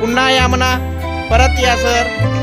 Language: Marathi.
पुन्हा या म्हणा. परत या सर.